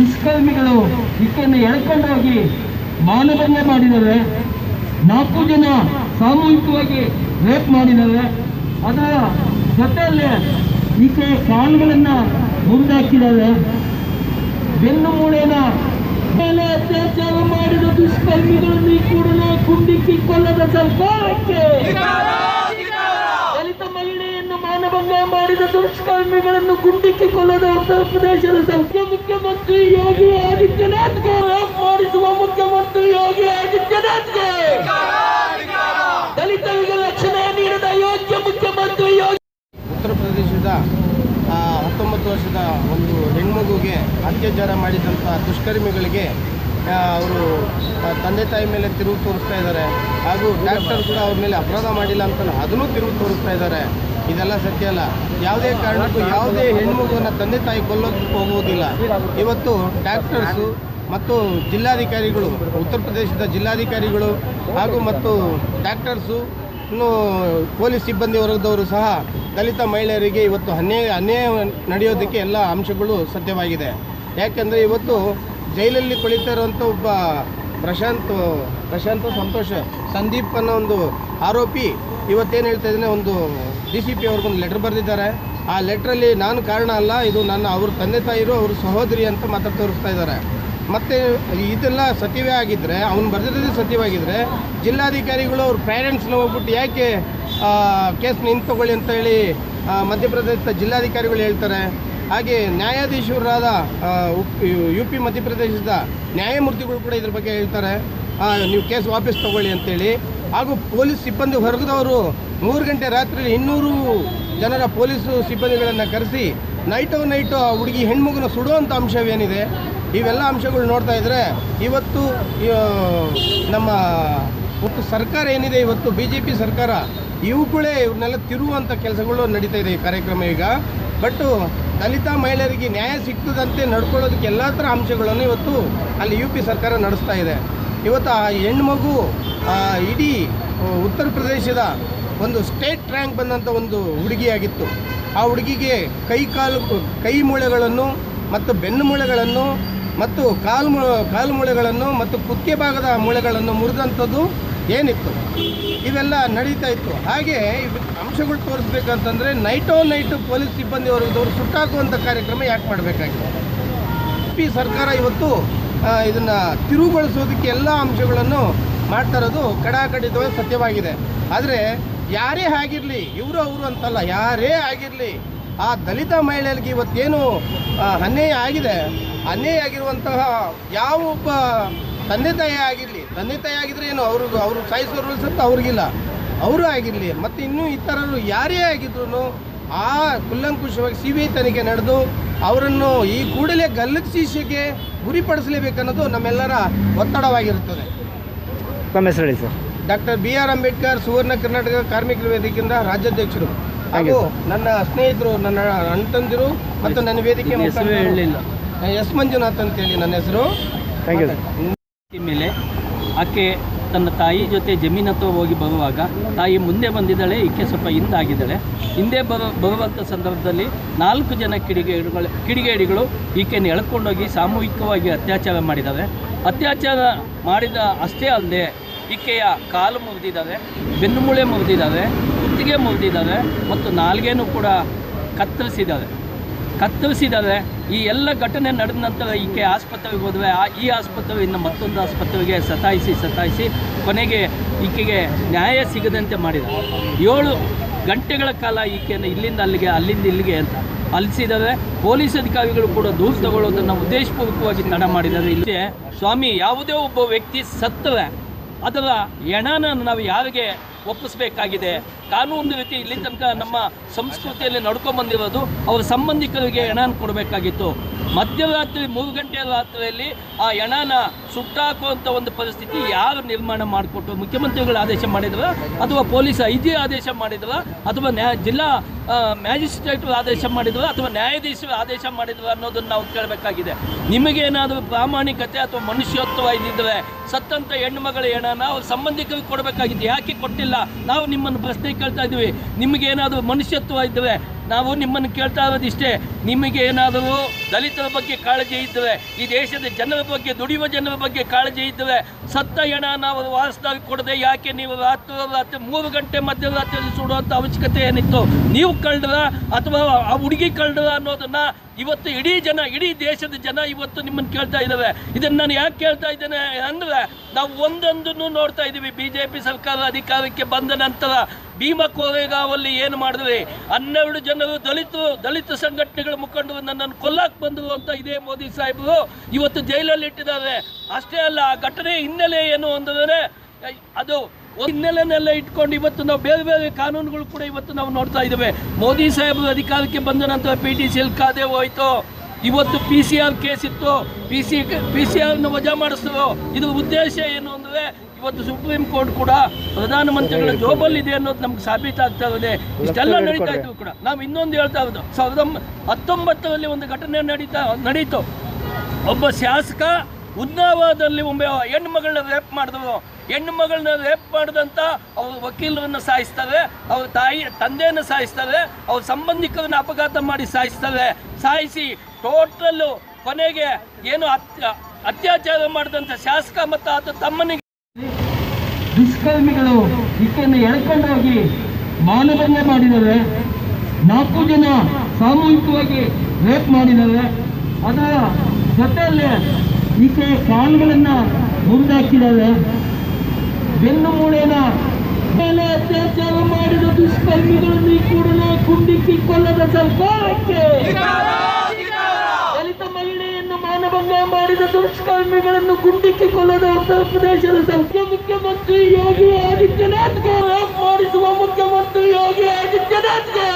ದುಷ್ಕರ್ಮಿಗಳು ಇಕ್ಕನ್ನು ಎಳ್ಕೊಂಡು ಹೋಗಿ ಮಾನಭಂಗ ಮಾಡಿದ್ದಾರೆ ನಾಲ್ಕು ಜನ ಸಾಮೂಹಿಕವಾಗಿ ರೇಪ್ ಮಾಡಿದ್ದಾರೆ ಅದರ ಜೊತೆಯಲ್ಲೇ ಈಕೆ ಕಾಲುಗಳನ್ನು ಮುಂದಾಕಿದ್ದಾರೆ ಬೆನ್ನು ಮೂಳೆನ ಮೇಲೆ ಅತ್ಯಾಚಾರ ಮಾಡಿದ ದುಷ್ಕರ್ಮಿಗಳನ್ನು ಗುಂಡಿಕ್ಕಿ ಕೊಲ್ಲದ ಸರ್ಕಾರಕ್ಕೆ ದಲಿತ ಮಹಿಳೆಯನ್ನು ಮಾನಭಂಗ ಮಾಡಿದ ದುಷ್ಕರ್ಮಿಗಳನ್ನು ಗುಂಡಿಕ್ಕಿ ಕೊಲ್ಲದ ಉತ್ತರ ಪ್ರದೇಶದ ಮುಖ್ಯಮಂತ್ರಿ ಯೋಗಿ ಆದಿತ್ಯನಾಥ್ಗೆ ರೇಪ್ ಮಾಡಿಸುವ ಮುಖ್ಯಮಂತ್ರಿ ಯೋಗಿ ಆದಿತ್ಯನಾಥ್ಗೆ ದಲಿತರಿಗೆ ರಕ್ಷಣೆ ನೀಡಿದ ಯೋಗ್ಯ ಮುಖ್ಯಮಂತ್ರಿ ಯೋಗಿ ಉತ್ತರ ಪ್ರದೇಶದ ಹತ್ತೊಂಬತ್ತು ವರ್ಷದ ಒಂದು ಹೆಣ್ಮಗುಗೆ ಅತ್ಯಾಚಾರ ಮಾಡಿದಂಥ ದುಷ್ಕರ್ಮಿಗಳಿಗೆ ಅವರು ತಂದೆ ತಾಯಿ ಮೇಲೆ ತಿರುವು ತೋರಿಸ್ತಾ ಇದ್ದಾರೆ. ಹಾಗೂ ಡಾಕ್ಟರ್ ಕೂಡ ಅವ್ರ ಮೇಲೆ ಅಪರಾಧ ಮಾಡಿಲ್ಲ ಅಂತ ಅದನ್ನು ತಿರುವು ತೋರಿಸ್ತಾ ಇದ್ದಾರೆ. ಇದೆಲ್ಲ ಸತ್ಯ ಅಲ್ಲ. ಯಾವುದೇ ಕಾರಣಕ್ಕೂ ಯಾವುದೇ ಹೆಣ್ಮಗುವನ್ನು ತಂದೆ ತಾಯಿ ಕೊಲ್ಲೋದಕ್ಕೆ ಹೋಗುವುದಿಲ್ಲ. ಇವತ್ತು ಡಾಕ್ಟರ್ಸು ಮತ್ತು ಜಿಲ್ಲಾಧಿಕಾರಿಗಳು, ಉತ್ತರ ಪ್ರದೇಶದ ಜಿಲ್ಲಾಧಿಕಾರಿಗಳು ಹಾಗೂ ಮತ್ತು ಡಾಕ್ಟರ್ಸು, ಇನ್ನು ಪೊಲೀಸ್ ಸಿಬ್ಬಂದಿ ವರ್ಗದವರು ಸಹ ದಲಿತ ಮಹಿಳೆಯರಿಗೆ ಇವತ್ತು ಅನ್ಯಾಯ ಅನ್ಯಾಯ ನಡೆಯೋದಕ್ಕೆ ಎಲ್ಲ ಅಂಶಗಳು ಸತ್ಯವಾಗಿದೆ. ಯಾಕೆಂದರೆ ಇವತ್ತು ಜೈಲಲ್ಲಿ ಕುಳಿತಾ ಇರುವಂಥ ಒಬ್ಬ ಪ್ರಶಾಂತ್ ಪ್ರಶಾಂತ್ ಸಂತೋಷ, ಸಂದೀಪ್ ಅನ್ನೋ ಒಂದು ಆರೋಪಿ ಇವತ್ತೇನು ಹೇಳ್ತಾ ಇದ್ದಾನೆ, ಒಂದು ಡಿ ಸಿ ಪಿ ಅವ್ರಿಗೊಂದು ಲೆಟ್ರ್ ಬರೆದಿದ್ದಾರೆ. ಆ ಲೆಟ್ರಲ್ಲಿ ನಾನು ಕಾರಣ ಅಲ್ಲ, ಇದು ನನ್ನ ಅವ್ರ ತಂದೆ ತಾಯಿರು, ಅವ್ರ ಸಹೋದರಿ ಅಂತ ಮಾತ್ರ ತೋರಿಸ್ತಾ ಇದ್ದಾರೆ. ಮತ್ತು ಇದೆಲ್ಲ ಸತ್ಯವೇ ಆಗಿದ್ದರೆ ಅವ್ನು ಬರೆದಿರೋದೇ ಸತ್ಯವಾಗಿದ್ದರೆ ಜಿಲ್ಲಾಧಿಕಾರಿಗಳು ಅವ್ರ ಪೇರೆಂಟ್ಸ್ನ ಹೋಗ್ಬಿಟ್ಟು ಯಾಕೆ ಕೇಸ್ ನಿಂತು ತಗೊಳ್ಳಿ ಅಂತ ಹೇಳಿ ಮಧ್ಯಪ್ರದೇಶದ ಜಿಲ್ಲಾಧಿಕಾರಿಗಳು ಹೇಳ್ತಾರೆ. ಹಾಗೆ ನ್ಯಾಯಾಧೀಶರಾದ ಯು ಪಿ ಮಧ್ಯಪ್ರದೇಶದ ನ್ಯಾಯಮೂರ್ತಿಗಳು ಕೂಡ ಇದ್ರ ಬಗ್ಗೆ ಹೇಳ್ತಾರೆ. ನೀವು ಕೇಸ್ ವಾಪಸ್ ತಗೊಳ್ಳಿ ಅಂತೇಳಿ. ಹಾಗೂ ಪೊಲೀಸ್ ಸಿಬ್ಬಂದಿ ಹೊರಗಿದವರು ಮೂರು ಗಂಟೆ ರಾತ್ರಿಯಲ್ಲಿ ಇನ್ನೂರು ಜನರ ಪೊಲೀಸು ಸಿಬ್ಬಂದಿಗಳನ್ನು ಕರೆಸಿ ನೈಟು ನೈಟು ಆ ಹುಡುಗಿ ಹೆಣ್ಮಗುನ ಸುಡುವಂಥ ಅಂಶವೇನಿದೆ. ಇವೆಲ್ಲ ಅಂಶಗಳು ನೋಡ್ತಾ ಇದ್ದರೆ ಇವತ್ತು ನಮ್ಮ ಒಟ್ಟು ಸರ್ಕಾರ ಏನಿದೆ ಇವತ್ತು? ಬಿ ಜೆ ಪಿ ಸರ್ಕಾರ ಇವುಗಳೇ ಇವ್ರನ್ನೆಲ್ಲ ತಿರುವಂಥ ಕೆಲಸಗಳು ನಡೀತಾ ಇದೆ ಈ ಕಾರ್ಯಕ್ರಮ ಈಗ. ಬಟ್ಟು ದಲಿತ ಮಹಿಳೆಯರಿಗೆ ನ್ಯಾಯ ಸಿಗ್ತದಂತೆ ನಡ್ಕೊಳ್ಳೋದಕ್ಕೆ ಎಲ್ಲ ಥರ ಅಂಶಗಳನ್ನು ಇವತ್ತು ಅಲ್ಲಿ ಯು ಪಿ ಸರ್ಕಾರ ನಡೆಸ್ತಾ ಇದೆ. ಇವತ್ತು ಆ ಹೆಣ್ಮಗು ಇಡೀ ಉತ್ತರ ಪ್ರದೇಶದ ಒಂದು ಸ್ಟೇಟ್ ರ್ಯಾಂಕ್ ಬಂದಂಥ ಒಂದು ಹುಡುಗಿಯಾಗಿತ್ತು. ಆ ಹುಡುಗಿಗೆ ಕೈ ಕಾಲು, ಕೈ ಮೂಳೆಗಳನ್ನು ಮತ್ತು ಬೆನ್ನು ಮೂಳೆಗಳನ್ನು ಮತ್ತು ಕಾಲು ಮೂ- ಕಾಲು ಮೂಳೆಗಳನ್ನು ಮತ್ತು ಕುತ್ತಿಗೆ ಭಾಗದ ಮೂಳೆಗಳನ್ನು ಮುರಿದಂಥದ್ದು ಏನಿತ್ತು? ಇವೆಲ್ಲ ನಡೀತಾ ಇತ್ತು. ಹಾಗೆ ಅಂಶಗಳು ತೋರಿಸ್ಬೇಕಂತಂದರೆ ನೈಟೋ ನೈಟು ಪೊಲೀಸ್ ಸಿಬ್ಬಂದಿ ಇದ್ದವರು ಸುಟ್ಟಾಕುವಂಥ ಕಾರ್ಯಕ್ರಮ ಯಾಕೆ ಮಾಡಬೇಕಾಗಿದೆ ಪಿ ಸರ್ಕಾರ ಇವತ್ತು ಇದನ್ನ ತಿರುವುಗೊಳಿಸೋದಕ್ಕೆ ಎಲ್ಲ ಅಂಶಗಳನ್ನು ಮಾಡ್ತಾ ಇರೋದು ಕಡಾಕಡಿತವಾಗಿ ಸತ್ಯವಾಗಿದೆ. ಆದರೆ ಯಾರೇ ಆಗಿರಲಿ, ಇವರು ಅವರು ಅಂತಲ್ಲ, ಯಾರೇ ಆಗಿರಲಿ, ಆ ದಲಿತ ಮಹಿಳೆಯರಿಗೆ ಇವತ್ತೇನು ಅನ್ಯಾಯ ಆಗಿದೆ? ಅನ್ಯಾಯ ಆಗಿರುವಂತಹ ಯಾವ ಒಬ್ಬ ತಂದೆ ತಾಯಿ ಆಗಿರಲಿ, ತಂದೆ ತಾಯಿ ಆಗಿದ್ರೆ ಏನು, ಅವ್ರಿಗೆ, ಅವರು ಸಾಯಿಸೋ ರೂಲ್ಸ್ ಅಂತ ಅವ್ರಿಗಿಲ್ಲ. ಅವರು ಆಗಿರಲಿ, ಮತ್ತು ಇನ್ನೂ ಇತರರು ಯಾರೇ ಆಗಿದ್ರು ಆ ಕುಲ್ಲಂಕುಷವಾಗಿ ಸಿ ಬಿ ಐ ತನಿಖೆ ನಡೆದು, ಅವರನ್ನು ಈ ಕೂಡಲೇ ಗಲ್ಲಕ್ಕೆ ಶಿಕ್ಷೆಗೆ ಗುರಿಪಡಿಸಲೇಬೇಕನ್ನೋದು ನಮ್ಮೆಲ್ಲರ ಒತ್ತಡವಾಗಿರುತ್ತದೆ. ನಮ್ಮ ಹೆಸರು ಹೇಳಿ sir. Doctor B R Ambedkar Suvarna Karnataka ಕಾರ್ಮಿಕರ ವೇದಿಕೆಯಿಂದ ರಾಜ್ಯಾಧ್ಯಕ್ಷರು. ಹಾಗೂ ನನ್ನ ಸ್ನೇಹಿತರು ನನ್ನ ಅಣ್ಣಂದಿರು ಮತ್ತು ನನ್ನ ವೇದಿಕೆ ಹೇಳಲಿಲ್ಲ. ಎಸ್ ಮಂಜುನಾಥ್ ಅಂತೇಳಿ ನನ್ನ ಹೆಸರು. ಥ್ಯಾಂಕ್ ಯು ಮೇಲೆ ಆಕೆ ತನ್ನ ತಾಯಿ ಜೊತೆ ಜಮೀನು ಹತ್ರ ಹೋಗಿ ಬರುವಾಗ ತಾಯಿ ಮುಂದೆ ಬಂದಿದ್ದಾಳೆ, ಈಕೆ ಸ್ವಲ್ಪ ಹಿಂದಾಗಿದ್ದಾಳೆ. ಹಿಂದೆ ಬರೋ ಬರುವಂಥ ಸಂದರ್ಭದಲ್ಲಿ ನಾಲ್ಕು ಜನ ಕಿಡಿಗೇಡಿಗಳು ಕಿಡಿಗೇಡಿಗಳು ಈಕೆಯನ್ನು ಎಳ್ಕೊಂಡೋಗಿ ಸಾಮೂಹಿಕವಾಗಿ ಅತ್ಯಾಚಾರ ಮಾಡಿದ್ದಾರೆ. ಅತ್ಯಾಚಾರ ಮಾಡಿದ ಅಷ್ಟೇ ಅಲ್ಲದೆ ಈಕೆಯ ಕಾಲು ಮುರಿದಿದ್ದಾರೆ, ಬೆನ್ನುಮೂಳೆ ಮುರಿದಿದ್ದಾರೆ, ಕುತ್ತಿಗೆ ಮುರಿದಿದ್ದಾರೆ ಮತ್ತು ನಾಲ್ಗೆನೂ ಕೂಡ ಕತ್ತರಿಸಿದ್ದಾರೆ. ಕತ್ತರಿಸಿದ್ದಾರೆ ಈ ಎಲ್ಲ ಘಟನೆ ನಡೆದ ನಂತರ ಈಕೆ ಆಸ್ಪತ್ರೆಗೆ ಹೋದ್ವೆ. ಆ, ಈ ಆಸ್ಪತ್ರೆಯಿಂದ ಮತ್ತೊಂದು ಆಸ್ಪತ್ರೆಗೆ ಸತಾಯಿಸಿ ಸತಾಯಿಸಿ ಕೊನೆಗೆ ಈಕೆಗೆ ನ್ಯಾಯ ಸಿಗದಂತೆ ಮಾಡಿದ ಏಳು ಗಂಟೆಗಳ ಕಾಲ ಈಕೆಯನ್ನು ಇಲ್ಲಿಂದ ಅಲ್ಲಿಗೆ, ಅಲ್ಲಿಂದ ಇಲ್ಲಿಗೆ ಅಂತ ಅಲಿಸಿದ್ದಾರೆ ಪೊಲೀಸ್ ಅಧಿಕಾರಿಗಳು ಕೂಡ ದೂರು ತಗೊಳ್ಳೋದನ್ನು ಉದ್ದೇಶಪೂರ್ವಕವಾಗಿ ತಡ ಮಾಡಿದ್ದಾರೆ ಇಲ್ಲಿ ಸ್ವಾಮಿ, ಯಾವುದೇ ಒಬ್ಬ ವ್ಯಕ್ತಿ ಸತ್ತವೆ ಅದರ ಹೆಣನ ನಾವು ಯಾರಿಗೆ ಒಪ್ಪಿಸಬೇಕಾಗಿದೆ? ಕಾನೂನು ರೀತಿ ಇಲ್ಲಿ ತನಕ ನಮ್ಮ ಸಂಸ್ಕೃತಿಯಲ್ಲಿ ನಡ್ಕೊಂಡ್ಬಂದಿರೋದು ಅವರ ಸಂಬಂಧಿಕರಿಗೆ ಹೆಣನ ಕೊಡಬೇಕಾಗಿತ್ತು. ಮಧ್ಯರಾತ್ರಿ, ಮೂರು ಗಂಟೆ ರಾತ್ರಿಯಲ್ಲಿ ಆ ಹೆಣನ ಸುಟ್ಟಾಕುವಂಥ ಒಂದು ಪರಿಸ್ಥಿತಿ ಯಾರು ನಿರ್ಮಾಣ ಮಾಡಿಕೊಟ್ಟು ಮುಖ್ಯಮಂತ್ರಿಗಳು ಆದೇಶ ಮಾಡಿದ್ರ ಅಥವಾ ಪೊಲೀಸ್ ಐ ಆದೇಶ ಮಾಡಿದ್ರ ಅಥವಾ ನ್ಯಾ, ಜಿಲ್ಲಾ ಮ್ಯಾಜಿಸ್ಟ್ರೇಟ್ ಆದೇಶ ಮಾಡಿದ್ರ ಅಥವಾ ನ್ಯಾಯಾಧೀಶರು ಆದೇಶ ಮಾಡಿದ್ರ ಅನ್ನೋದನ್ನು ನಾವು ಕೇಳಬೇಕಾಗಿದೆ. ನಿಮಗೇನಾದರೂ ಪ್ರಾಮಾಣಿಕತೆ ಅಥವಾ ಮನುಷ್ಯತ್ವ ಇದ್ದಿದ್ರೆ ಸತ್ತಂತ ಹೆಣ್ಣು ಮಗಳ ಹೆಣನ ಅವ್ರ ಸಂಬಂಧಿಕರಿಗೆ ಕೊಡಬೇಕಾಗಿತ್ತು. ಯಾಕೆ ಕೊಟ್ಟಿಲ್ಲ? ನಾವು ನಿಮ್ಮನ್ನು ಪ್ರಶ್ನೆ ಕೇಳ್ತಾ ಇದ್ದೀವಿ. ನಿಮಗೇನಾದರೂ ಮನುಷ್ಯತ್ವ ಇದ್ದರೆ ನಾವು ನಿಮ್ಮನ್ನು ಕೇಳ್ತಾ ಇರೋದಿಷ್ಟೇ ನಿಮಗೆ ಏನಾದರೂ ದಲಿತರ ಬಗ್ಗೆ ಕಾಳಜಿ ಇದ್ದರೆ, ಈ ದೇಶದ ಜನರ ಬಗ್ಗೆ, ದುಡಿಯುವ ಜನರ ಬಗ್ಗೆ ಕಾಳಜಿ ಇದ್ದರೆ ಸತ್ತ ಹೆಣ ನಾವು ವಾರಸ್ದಾಗಿ ಕೊಡದೆ ಯಾಕೆ ನೀವು ರಾತ್ರಿ ರಾತ್ರಿ ಮೂರು ಗಂಟೆ ಮಧ್ಯರಾತ್ರಿಯಲ್ಲಿ ಸುಡುವಂಥ ಅವಶ್ಯಕತೆ ಏನಿತ್ತು? ನೀವು ಕಳ್ದ್ರ ಅಥವಾ ಆ ಹುಡುಗಿ ಕಳ್ದ್ರ ಅನ್ನೋದನ್ನ ಇವತ್ತು ಇಡೀ ಜನ, ಇಡೀ ದೇಶದ ಜನ ಇವತ್ತು ನಿಮ್ಮನ್ನು ಕೇಳ್ತಾ ಇದ್ದಾವೆ ಇದನ್ನು ನಾನು ಯಾಕೆ ಕೇಳ್ತಾ ಇದ್ದೇನೆ ಅಂದರೆ, ನಾವು ಒಂದೊಂದನ್ನು ನೋಡ್ತಾ ಇದ್ದೀವಿ. ಬಿ ಜೆ ಪಿ ಸರ್ಕಾರ ಅಧಿಕಾರಕ್ಕೆ ಬಂದ ನಂತರ ಭೀಮಾ ಕೋರೆಗಾವಲ್ಲಿ ಏನು ಮಾಡಿದ್ರಿ? ಹನ್ನೆರಡು ಜನರು ದಲಿತರು, ದಲಿತ ಸಂಘಟನೆಗಳ ಮುಖಂಡರು ನನ್ನನ್ನು ಕೊಲ್ಲಕ್ಕೆ ಬಂದರು ಅಂತ ಇದೇ ಮೋದಿ ಸಾಹೇಬರು ಇವತ್ತು ಜೈಲಲ್ಲಿ ಇಟ್ಟಿದ್ದಾರೆ. ಅಷ್ಟೇ ಅಲ್ಲ, ಆ ಘಟನೆ ಹಿನ್ನೆಲೆ ಏನು ಅಂದರೆ ಅದು ಹಿನ್ನೆಲೆನೆಲ್ಲ ಇಟ್ಕೊಂಡು ಇವತ್ತು ನಾವು ಬೇರೆ ಬೇರೆ ಕಾನೂನುಗಳು ಕೂಡ ಇವತ್ತು ನಾವು ನೋಡ್ತಾ ಇದ್ದೇವೆ. ಮೋದಿ ಸಾಹೇಬರು ಅಧಿಕಾರಕ್ಕೆ ಬಂದ ನಂತರ ಪಿ ಟಿ ಸಿ ಕಾದೆ ಹೋಯಿತು. ಇವತ್ತು ಪಿ ಸಿ ಆರ್ ಕೇಸ್ ಇತ್ತು. ಪಿ ಸಿ ಪಿ ಸಿ ಆರ್ನ ವಜಾ ಮಾಡಿಸಿದ್ರು ಇದು ಉದ್ದೇಶ ಏನು ಅಂದರೆ ಇವತ್ತು ಸುಪ್ರೀಂ ಕೋರ್ಟ್ ಕೂಡ ಪ್ರಧಾನಮಂತ್ರಿಗಳ ಜೋಬಲ್ಲಿದೆ ಅನ್ನೋದು ನಮ್ಗೆ ಸಾಬೀತಾಗ್ತಾ ಇದೆ ಇಷ್ಟೆಲ್ಲ ನಡೀತಾ ಇದ್ವು ಕೂಡ. ನಾವು ಇನ್ನೊಂದು ಹೇಳ್ತಾ ಇರೋದು. ಸಾವಿರದ ಹತ್ತೊಂಬತ್ತರಲ್ಲಿ ಒಂದು ಘಟನೆ ನಡೀತಾ ನಡೀತು. ಒಬ್ಬ ಶಾಸಕ ಉನ್ನಾವದಲ್ಲಿ ಒಮ್ಮೆ ಹೆಣ್ಣು ಮಗಳನ್ನ ರೇಪ್ ಮಾಡಿದ್ರು. ಹೆಣ್ಣು ಮಗಳನ್ನ ರೇಪ್ ಮಾಡಿದಂಥ ಅವ್ರ ವಕೀಲರನ್ನು ಸಾಯಿಸ್ತಾರೆ, ಅವ್ರ ತಾಯಿ ತಂದೆಯನ್ನು ಸಾಯಿಸ್ತಾರೆ, ಅವ್ರ ಸಂಬಂಧಿಕರನ್ನ ಅಪಘಾತ ಮಾಡಿ ಸಾಯಿಸ್ತಾರೆ. ಸಾಯಿಸಿ ಟೋಟಲ್ಲು ಕೊನೆಗೆ ಏನು ಅತ್ಯ, ಅತ್ಯಾಚಾರ ಮಾಡಿದಂಥ ಶಾಸಕ ಮತ್ತು ಆತ ತಮ್ಮನಿಗೆ ದುಷ್ಕರ್ಮಿಗಳು ಈಕೆಯನ್ನು ಎಳ್ಕೊಂಡೋಗಿ ಮಾನಭಂಗ ಮಾಡಿದ್ದಾರೆ. ನಾಲ್ಕು ಜನ ಸಾಮೂಹಿಕವಾಗಿ ರೇಪ್ ಮಾಡಿದ್ದಾರೆ. ಅದರ ಜೊತೆಯಲ್ಲೇ ಈಕೆ ಕಾಲುಗಳನ್ನು ಮುರಿದಾಕಿದ್ದಾರೆ. ಬೆನ್ನು ಮೂಳೆನ ಮೇಲೆ ಅತ್ಯಾಚಾರ ಮಾಡಿದ ದುಷ್ಕರ್ಮಿಗಳನ್ನು ಕೂಡಲೇ ಕುಂದಿಕ್ಕಿಕೊಳ್ಳದ ಸರ್ಕಾರಕ್ಕೆ. ದಲಿತ ಮಹಿಳೆಯನ್ನು ಮಾನಭಂಗ ಮಾಡಿದ ದುಷ್ಕರ್ಮಿಗಳನ್ನು ಕುಂದಿಕ್ಕಿಕೊಳ್ಳದ ಉತ್ತರ ಪ್ರದೇಶದ ಸಂಖ್ಯ ಮುಖ್ಯಮಂತ್ರಿ ಯೋಗಿ ಆದಿತ್ಯನಾಥ್ ಆದಿತ್ಯನಾಥ್ಗೆ ಮಾಡಿಸುವ ಮುಖ್ಯಮಂತ್ರಿ ಯೋಗಿ ಆದಿತ್ಯನಾಥ್ ಆದಿತ್ಯನಾಥ್ಗೆ